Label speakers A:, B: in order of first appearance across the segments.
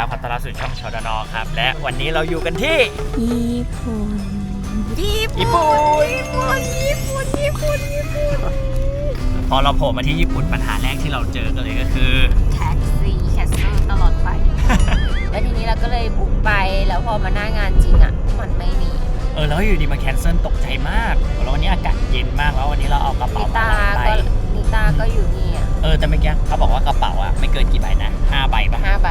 A: ครับขอต้อนรับสู่ช่องชดนครับ และวันนี้เราอยู่กันที่
B: ญี่ปุ่น
A: ญี่ปุ่น
B: ญี่ปุ่นญี่ปุ่นญี่ปุ่นญี่ปุ่น
A: พอเราโผล่มาที่ญี่ปุ่นปัญหาแรกที่เราเจอกันเลยก็คือ
B: แท็กซี่แคสเซิลตลอดไป แล้วทีนี้เราก็เลยบุกไปแล้วพอมาหน้างานจริงอะมันไม่มี
A: เออแล้วอยู่ดีมาแคนเซิลตกใจมากแล้ววันนี้อากาศเย็นมากแล้ววันนี้เราเอากระ
B: นิ
A: เป๋ามา
B: ตา
A: หลายใบ
B: ก็นิ ตาก็อยู่นี่อะ
A: เออแต่เมื่อกี้เขาบอกว่ากระเป๋าอะไม่เกินกี่ใบนะห้าใบปะ
B: ห้าใบ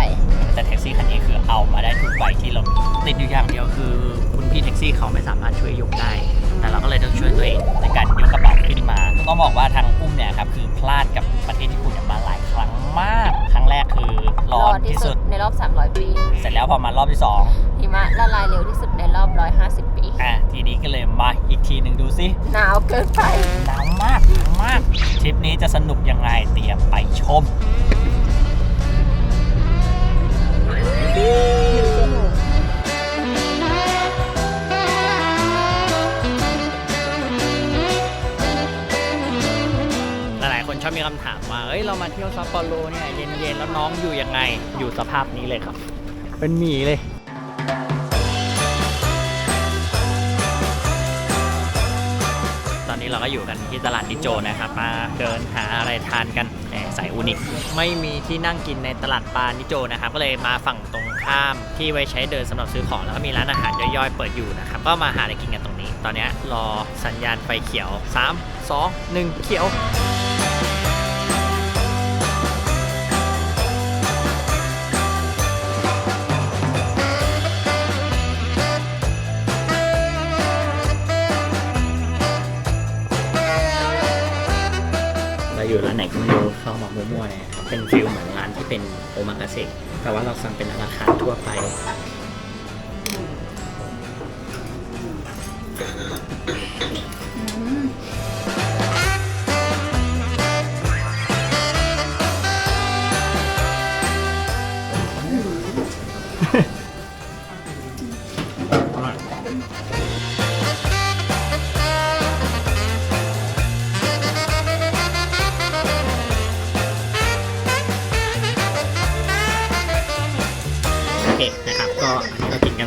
A: แต่แท็กซี่คันนี้คือเอามาได้ทุกใบที่เรามีติดอยู่อย่างเดียวคือ คุณพี่แท็กซี่เขาไม่สามารถช่วยยกได้ แต่เราก็เลยต้องช่วยตัวเองในการยกกระเป๋าขึ้นมาต้องบอกว่าทางอุ้มเนี่ยครับคือพลาดกับประเทศญี่ปุ่นเนี่ยมาหลายครั้งมาก ครั้งแรกคือร้อนที่สุด
B: ในรอบ 300 ปี
A: เสร็จแล้วพอมารอบที่สอง
B: หิมะละลายเร็วที่สุดในรอบ 150 ปี
A: อะทีนี้ก็เลยมาอีกทีหนึ่งดูซิ
B: หนาวเกินไป
A: หนาวมากหนาวมากทริปนี้จะสนุกยังไงเตรียมไปชม หลายๆคนชอบมีคำถามว่า เอ้ย เรามาเที่ยวซัปโปโรเนี่ยเย็นๆ แล้วน้องอยู่ยังไง อยู่สภาพนี้เลยครับ เป็นหมีเลย นี้เราก็อยู่กันที่ตลาดนิโจนะครับมาเดินหาอะไรทานกันใส่อูนิไม่มีที่นั่งกินในตลาดปลานิโจนะครับก็เลยมาฝั่งตรงข้ามที่ไว้ใช้เดินสำหรับซื้อของแล้วก็มีร้านอาหารย่อยๆเปิดอยู่นะครับก็มาหาอะไรกินกันตรงนี้ ตอนนี้รอสัญญาณไฟเขียว 3 2 1 เขียว ก็ไม่รู้เข้ามามั่วๆเนี่ยครับเป็นฟิลเหมือนร้านที่เป็นโอมากาเซแต่ว่าเราสั่งเป็นราคาทั่วไป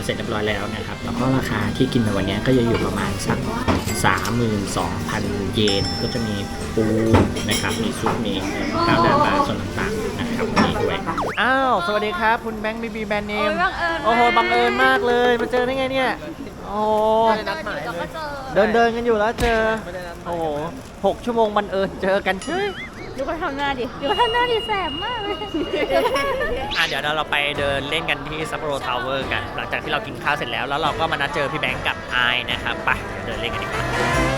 A: เรากินกันเสร็จเรียบร้อยแล้วนะครับ แล้วก็ราคาที่กินในวันนี้ก็จะอยู่ประมาณสัก 32,000 เยน ก็จะมีปูนะครับ มีซุป มีข้าวหน้าปลาส่วนต่างๆนะครับนี่ด้วย อ้าว สวัสดีครับ คุณแบงค์บีบีแบรนด์เนม โอ้โห บังเอิญมากเลย มาเจอได้ไงเนี่ย โอ้โห เดินเดินๆกันอยู่แล้วเจอ โอ้โหหกชั่วโมงบังเอิญเจอกันเฉย
C: ดูเขาทำหน้าดิดูเขาทำหน้าดิแสบมากเลย
A: อะเดี๋ยวเราไปเดินเล่นกันที่ซัปโปโรทาวเวอร์กัน หลังจากที่เรากินข้าวเสร็จแล้ว แล้วเราก็มานัดเจอพี่แบงค์กับไอายนะครับ ไปเดินเล่นกันดีกว่า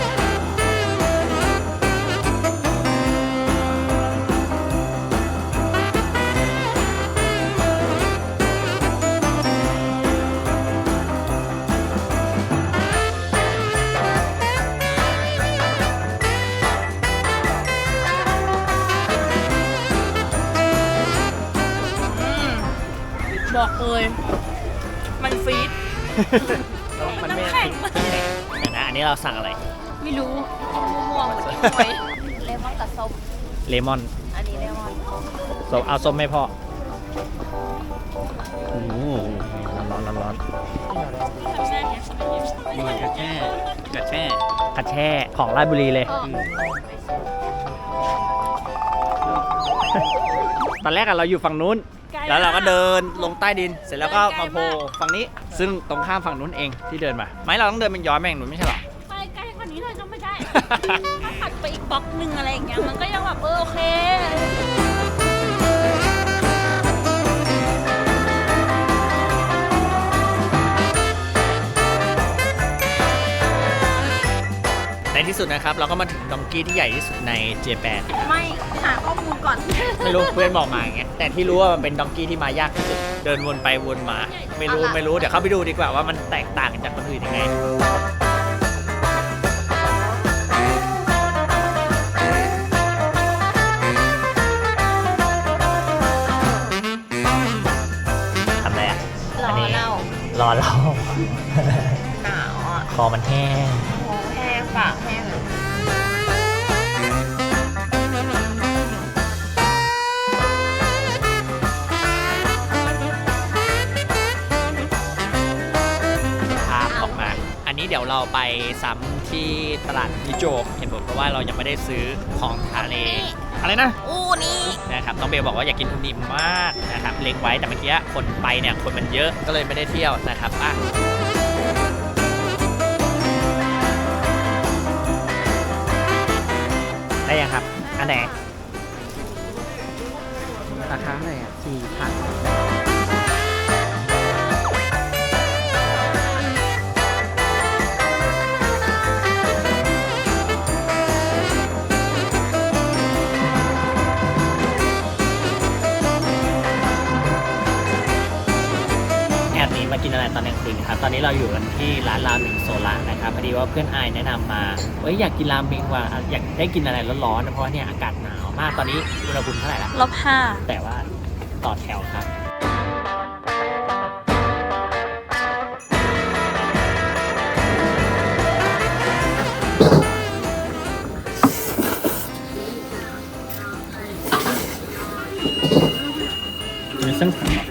C: มันฟีด
A: มันไม่
C: น้ำแข็ง
A: เดี๋ยวนะอันนี้เราสั่งอะไร
C: ไม่รู้ม่วงๆเหมือนหวยเลมอนกับส้ม
A: เลมอน
C: อันนี้เลมอน
A: ส้มเอาส้มไม่พอโอ้โหร้อนร้อนร้อน
C: ทำแช่เนี้ยสมัยนี้
A: มันกระแช่กระแช่กระแช่ของราชบุรีเลย
C: เออ
A: ตอนแรกอะเราอยู่ฝั่งนู้นแล้วเราก็เดินลงใต้ดิน เสร็จแล้วก็มาโผล่ฝั่งนี้ ซึ่งตรงข้ามฝั่งนู้นเองที่เดินมาไม่เราต้องเดินเป็นย้อนแม่งนู้นไม่ใช่เหรอ
C: ไปไกลกว่านี้เลยก็ไม่ได้ ถ้าถัดไปอีกบล็อกหนึ่งอะไรอย่างเงี้ยมันก็ยังแบบเออโอเค
A: ที่สุดนะครับ เราก็มาถึงดองกี้ที่ใหญ่ที่สุดในเจแปน
C: ไม่หาข้อมูลก่อน
A: ไม่รู้เพื่อนบอกมาอย่างเงี้ยแต่ที่รู้ว่ามันเป็นดองกี้ที่มายากที่สุด เดินวนไปวนมา ไม่รู้ไม่รู้ เดี๋ยวเข้าไปดูดีกว่าว่ามันแตกต่างจากคนอื่นยังไง ทำอะไรอะ
B: รอเล่าร
A: อเรา
B: หนาวอะ
A: คอมันแห้ง เราไปซ้ำที่ตลาดนิโจเห็นผลเพราะว่าเรายังไม่ได้ซื้อของทะเลอะไรนะ
B: อู้นี่
A: นะครับน้องเบลบอกว่าอยากกินอุนิมมากนะครับเล็งไว้แต่เมื่อกี้คนไปเนี่ยคนมันเยอะก็เลยไม่ได้เที่ยวนะครับอะได้ยังครับ อันไหนราคาเท่าไหร่อะสี่พัน นครับตอนนี้เราอยู่กันที่ร้านราเมงโซล่านะครับพอดีว่าเพื่อนอายแนะนำมาเอ้ยอยากกินราเมงว่ะอยากได้กินอะไรร้อนๆนะเพราะว่าเนี่ยอากาศหนาวมากตอนนี้อุณหภูมิเท่าไหร่ละ
C: ลบห้า
A: แต่ว่าต่อแถวครับมีเส้นขาว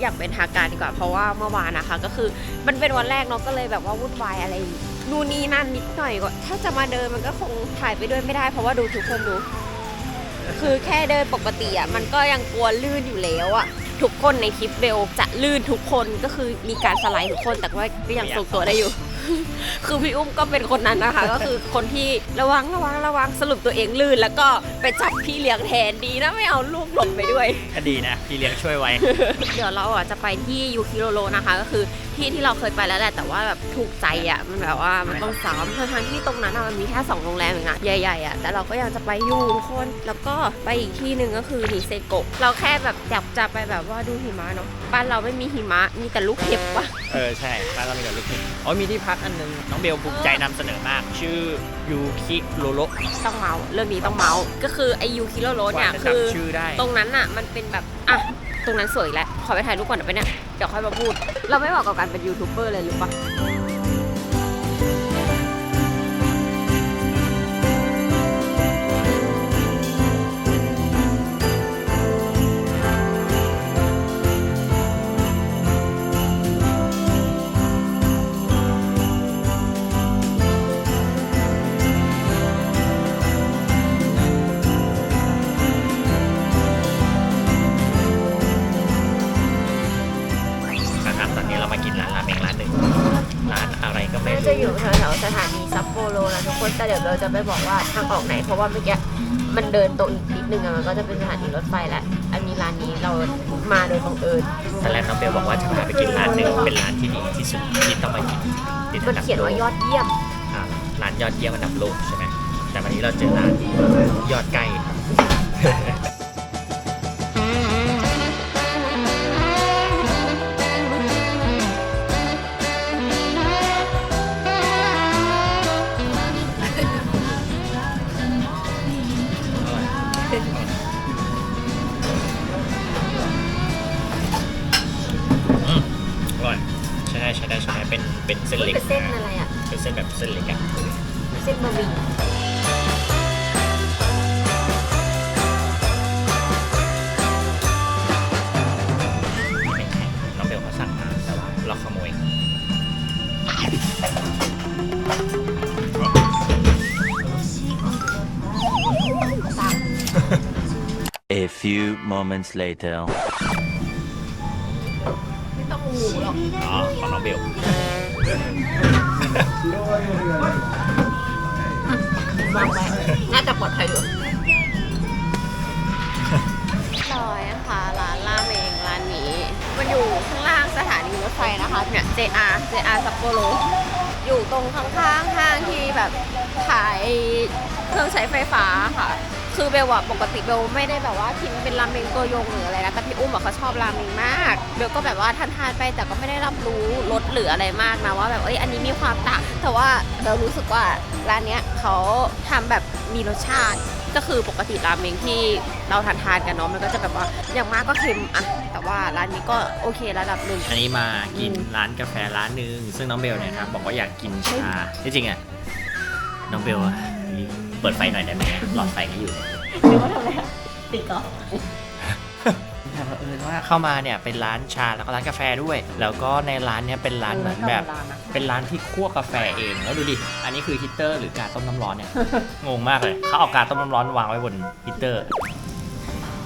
B: อย่างเป็นทางการดีกว่าเพราะว่าเมื่อวานนะคะ ก็คือมันเป็นวันแรกเนาะก็เลยแบบว่าวุ่นวายอะไรนู่นนี่นั่นนิดหน่อยก็ถ้าจะมาเดินมันก็คงถ่ายไปด้วยไม่ได้ เพราะว่าดูทุกคนดู คือแค่เดินปกติอะมันก็ยังกลัวลื่นอยู่แล้วอะทุกคนในคลิปเบลจะลื่นทุกคนก็คือมีการสไลด์ทุกคนแต่ว่าก็ยังทรงตัวได้อยู่ คือพี่อุ้มก็เป็นคนนั้นนะคะ ก็คือคนที่ระวังระวังระวังสรุปตัวเองลื่น แล้วก็ไปจับพี่เลี้ยงแทนดีนะไม่เอาลูกหลบไปด้วย
A: ก็ดีนะ พี่เลี้ยงช่วยไว้
B: เดี๋ยวเราอะจะไปที่ยูคิโรโรนะคะ ก็คือ ที่ที่เราเคยไปแล้วแหละแต่ว่าแบบถูกใจอะมันแบบว่ามันต้องซ้ำทั้งๆที่ตรงนั้นอะมันมีแค่สองโรงแรมเองอะใหญ่ๆอะแต่เราก็ยังจะไปอยู่ทุกคนแล้วก็ไปอีกที่หนึ่งก็คือนิเซโกะเราแค่แบบอยากจะไปแบบว่าดูหิมะเนาะบ้านเราไม่มีหิมะมีแต่ลูกเห็บว่ะ
A: เออใช่บ้านเรามีกับลูกนี่อ๋อมีที่พักอันนึงน้องเบลภูมิใจนำเสนอมาก ชื่อยูคิโรโร
B: ต้องเมาส์เรื่องนี้ต้องเมาส์ก็คือไอยูคิโรโรเนี่ย
A: จะ
B: คือ
A: จำชื่อได้
B: ตรงนั้นอะมันเป็นแบบอะ ตรงนั้นสวยแล้ว ขอไปถ่ายรูปก่อนเดี๋ยวไปเนี่ย เดี๋ยวค่อยมาพูด เราไม่บอกกับการเป็นยูทูบเบอร์เลยหรือปะ วสถานีซัปโปโรนะทุกคนแต่เดี๋ยวเราจะไม่บอกว่าทางออกไหน เพราะว่าเมื่อกี้มันเดินตรงอีกนิดนึงอะมันก็จะเป็นสถานีรถไฟแล้วอันนี้ร้านนี้เรามาโดยบังเอิญ
A: ตอนแรกน้องเบลบอกว่าจะพาไปกินร้านหนึ่งเป็นร้านที่ดีที่สุดที่ต้องมากินติด
B: มัน
A: อันดับ
B: เขียนว่ายอดเยี่ยม
A: อ่าร้านยอดเยี่ยมอันดับโลกใช่ไหมแต่วันนี้เราเจอร้านยอดใกล้ครับ นบะ
B: หมี่
A: ไม่ใช่น้องเบลเขาสั่งมาแต่ว่าเราขโมย
D: A few moments later.
B: ไม่ต้องหมูหรอก
A: อ๋อ ของน้องเบล
B: วางไว้น่าจะปลอดภัยอยู่ร้อยนะคะร้านราเมงร้านนี้ มันอยู่ข้างล่างสถานีรถไฟนะคะเนี่ย JR JR ซัปโปโรอยู่ตรงข้างๆห้างที่แบบขายเครื่องใช้ไฟฟ้าค่ะ คือเบลอะปกติเบลไม่ได้แบบว่ากินเป็นราเมงตัวยงหรืออะไรนะแต่พี่อุ้มอะเขาชอบราเมงมากเบลก็แบบว่าทานทานๆไปแต่ก็ไม่ได้รับรู้รสหรืออะไรมากนะว่าแบบเอ้ยอันนี้มีความต่างแต่ว่าเบลรู้สึกว่าร้านเนี้ยเขาทำแบบมีรสชาติ ก็คือปกติราเมงที่เราทานทานๆกันเนาะมันก็จะแบบว่าอย่างมากก็เค็มอะแต่ว่าร้านนี้ก็โอเคระดับหนึ่ง
A: อันนี้มากิน
B: อืม
A: ร้านกาแฟร้านหนึ่งซึ่งน้องเบลเนี่ยครับบอกว่าอยากกินชาที่จริงอะน้องเบลอะเปิดไฟหน่อยได้ไหมหลอดไฟก็อยู่
C: หรือว่าทำอะไรอะติดก่อน
A: แต่เผอิญว่าเข้ามาเนี่ยเป็นร้านชาแล้วก็ร้านกาแฟด้วย แล้วก็ในร้านเนี่ยเป็นร้านเหมือนแบบ เป็นร้านที่คั่วกาแฟเองแล้วดูดิ อันนี้คือฮีตเตอร์หรือกาต้มน้ำร้อนเนี่ย งงมากเลย เขาเอากาต้มน้ำร้อนวางไว้บนฮีตเตอร์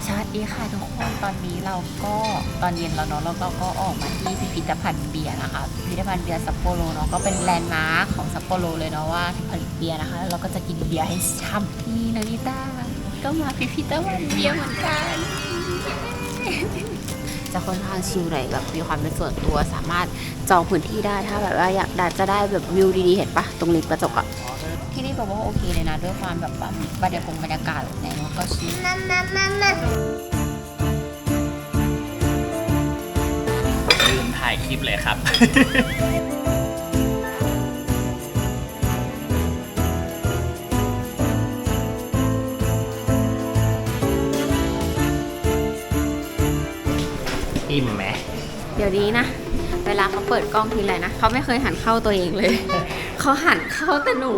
C: สวัสดีค่ะทุกคนตอนนี้เราก็ตอนเย็นแล้วเนาะเราก็ออกมาที่พิพิธภัณฑ์เบียร์นะคะพิพิธภัณฑ์เบียร์ซัปโปโรเนาะก็เป็นแลนด์มาร์คของซัปโปโรเลยเนาะว่าผลิตเบียร์นะคะแล้วเราก็จะกินเบียร์ให้ช่ำนี่นาริต้าก็มาพิพิธภัณฑ์เบียร์เหมือนกัน
B: จะค่อนข้างชิลหน่อยแบบมีความเป็นส่วนตัวสามารถจองพื้นที่ได้ถ้าแบบว่าอยากได้จะได้แบบวิวดีๆเห็นปะตรงริมกระจกอะ
C: ที่นี่บอกว่าโอเคเลยนะ ด้วยความแบบบรรยากาศบรรยากาศแบบไหนเนาะก็ชิล
A: ลืมถ่ายคลิปเลยครับ อิ่มไหม
B: เดี๋ยวนี้นะ เวลาเขาเปิดกล้องทีไรนะ เขาไม่เคยหันเข้าตัวเองเลย เขาหันเข้าแต่หนู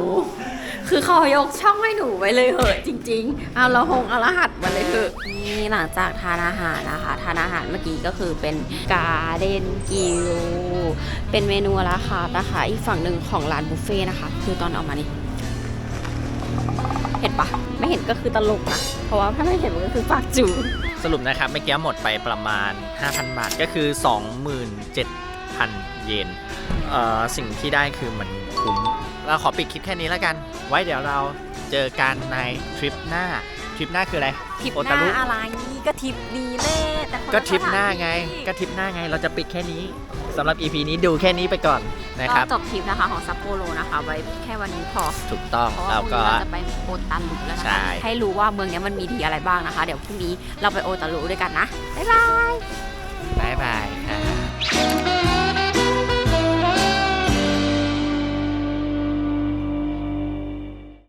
B: คือเขายกช่องให้หนูไว้เลยเหอะจริง ๆ เอาละหงเอาละหัดมาเลยเหอะนี่หลังจากทานอาหารนะคะ ทานอาหารเมื่อกี้ก็คือเป็นการเดนกิวเป็นเมนูราคาร์ทนะคะ อีกฝั่งหนึ่งของร้านบุฟเฟ่ต์นะคะ คือตอนเอามานี่เห็นปะไม่เห็นก็คือตลกนะ เพราะว่าถ้าไม่เห็นมันก็คือปากจู
A: สรุปนะครับเมื่อกี้หมดไปประมาณ 5,000 บาทก็คือ 27,000 เยนเอ่อสิ่งที่ได้คือมันคุ้ม เราขอปิดคลิปแค่นี้แล้วกัน ไว้เดี๋ยวเราเจอกันในทริปหน้า ทริปหน้าคืออะไร
B: ทริป
A: โอ
B: ห
A: ตา
B: น้า
A: รุ
B: อะไรก็ทริปนี้แน่แต่คนละ
A: ก็ทริปหน้า
B: สถที่
A: ไง ก็ทริปหน้าไง เราจะปิดแค่นี้สำหรับ EP นี้ดูแค่นี้ไปก่อนนะครับ
B: ก็จบทริปนะคะของซัปโปโรนะคะ ไว้แค่วันนี้พอ
A: ถูกต้อง
B: เพราะว่า
A: เรา
B: พรุ่ง
A: ก็
B: นี้เราจะไปโอตารุแล้วนะ
A: ใช่
B: คะให้รู้ว่าเมืองเนี้ยมันมีดีอะไรบ้างนะคะ เดี๋ยวพรุ่งนี้เราไปโอตารุด้วยกันนะ บ๊ายบาย